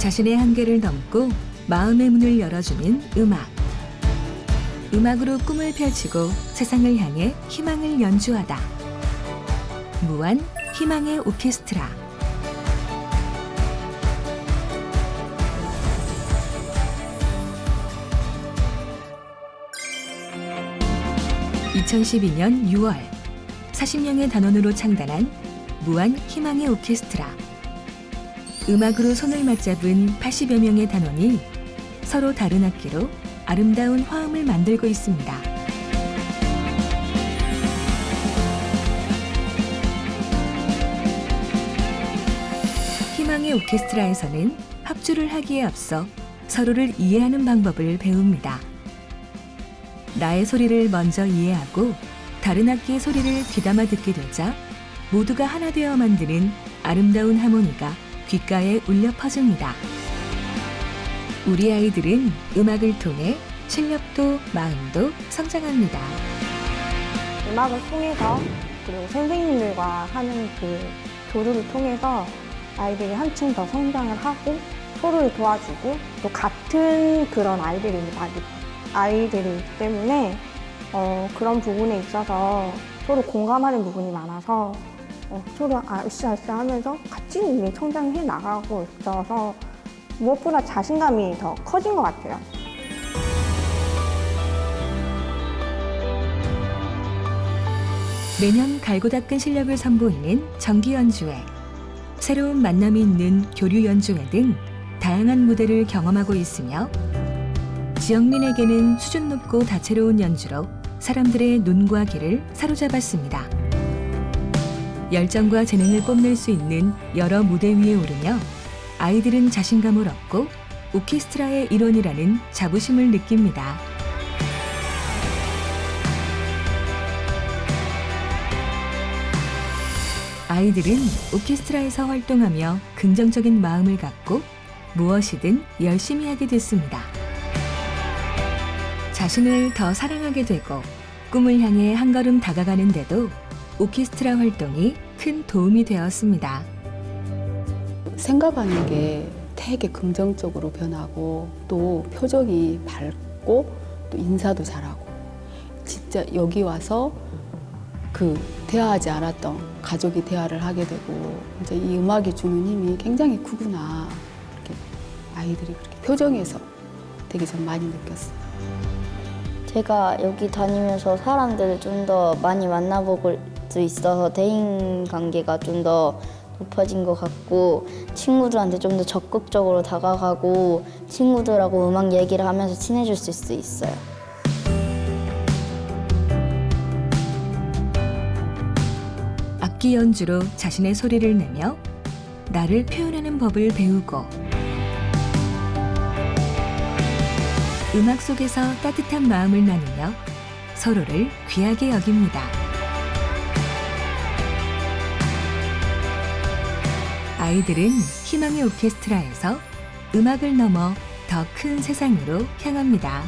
자신의 한계를 넘고 마음의 문을 열어주는 음악. 음악으로 꿈을 펼치고 세상을 향해 희망을 연주하다. 무한 희망의 오케스트라. (2012년 6월) 40명의 단원으로 창단한 무한 희망의 오케스트라. 음악으로 손을 맞잡은 80여 명의 단원이 서로 다른 악기로 아름다운 화음을 만들고 있습니다. 희망의 오케스트라에서는 합주를 하기에 앞서 서로를 이해하는 방법을 배웁니다. 나의 소리를 먼저 이해하고 다른 악기의 소리를 귀담아 듣게 되자 모두가 하나 되어 만드는 아름다운 하모니가 귓가에 울려 퍼집니다. 우리 아이들은 음악을 통해 실력도 마음도 성장합니다. 음악을 통해서 그리고 선생님들과 하는 그 교류를 통해서 아이들이 한층 더 성장을 하고 서로를 도와주고 또 같은 그런 아이들이 많이 아이들이기 때문에 어, 그런 부분에 있어서 서로 공감하는 부분이 많아서 어, 서로 아으쌰아쌰 하면서 같이 이미 성장해 나가고 있어서 무엇보다 자신감이 더 커진 것 같아요. 매년 갈고 닦은 실력을 선보이는 정기 연주회, 새로운 만남이 있는 교류 연주회 등 다양한 무대를 경험하고 있으며 지역민에게는 수준 높고 다채로운 연주로 사람들의 눈과 귀를 사로잡았습니다. 열정과 재능을 뽐낼 수 있는 여러 무대 위에 오르며 아이들은 자신감을 얻고 오케스트라의 일원이라는 자부심을 느낍니다. 아이들은 오케스트라에서 활동하며 긍정적인 마음을 갖고 무엇이든 열심히 하게 됐습니다. 자신을 더 사랑하게 되고 꿈을 향해 한 걸음 다가가는데도 오케스트라 활동이 큰 도움이 되었습니다. 생각하는 게 되게 긍정적으로 변하고 또 표정이 밝고 또 인사도 잘하고 진짜 여기 와서 그 대화하지 않았던 가족이 대화를 하게 되고 이제 이 음악이 주는 힘이 굉장히 크구나 이렇게 아이들이 그렇게 표정에서 되게 좀 많이 느꼈어요. 제가 여기 다니면서 사람들을 좀 더 많이 만나 볼수 있어서 대인 관계가 좀 더 높아진 것 같고 친구들한테 좀 더 적극적으로 다가가고 친구들하고 음악 얘기를 하면서 친해질 수 있어요. 악기 연주로 자신의 소리를 내며 나를 표현하는 법을 배우고 음악 속에서 따뜻한 마음을 나누며 서로를 귀하게 여깁니다. 아이들은 희망의 오케스트라에서 음악을 넘어 더 큰 세상으로 향합니다.